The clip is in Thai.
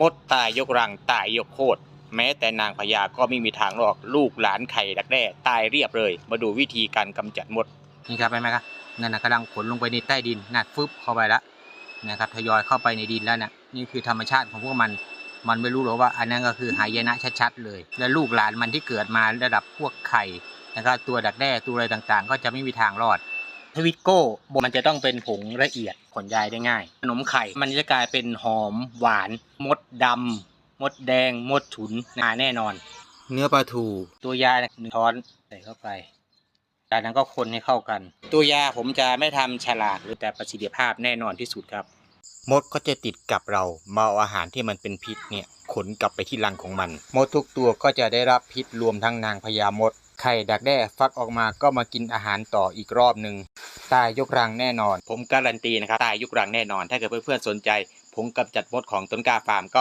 มดตายยกรังตายยกโคตรแม้แต่นางพญาก็ไม่มีทางรอดลูกหลานไข่ดักแด้ตายเรียบเลย มาดูวิธีการกำจัดมดนี่ครับไปไหมครับนั่นนะกำลังขนลงไปในใต้ดินนัดฟึบเข้าไปแล้วนะครับทยอยเข้าไปในดินแล้วนะนี่คือธรรมชาติของพวกมัน มันไม่รู้หรอกว่า อันนั้นก็คือหายนะชัดๆเลย และลูกหลานมันที่เกิดมาระดับพวกไข่นะครับตัวดักแด้ตัวอะไรต่างๆ ก็จะไม่มีทางรอด ทวิตโก้มันจะต้องเป็นผงละเอียดขนยายได้ง่าย ขนมไข่มันจะกลายเป็นหอมหวาน มดดำมดแดง มดฉุนนาแน่นอน เนื้อปลาทูตัวยาหนึ่งช้อนใส่เข้าไปจากนั้นก็คนให้เข้ากัน ตัวยาผมจะไม่ทำฉลากหรือแต่ประสิทธิภาพแน่นอนที่สุดครับ มดก็จะติดกับเรามาเอาอาหารที่มันเป็นพิษเนี่ยขนกลับไปที่รังของมัน มดทุกตัวก็จะได้รับพิษรวมทั้งนางพญามด ไข่ดักแด้ฟักออกมาก็มากินอาหารต่ออีกรอบหนึ่งตายยกรังแน่นอน ผมการันตีนะครับตายยกรังแน่นอน ถ้าเกิดเพื่อนๆสนใจผมกำจัดมดของต้นกล้าฟาร์มก็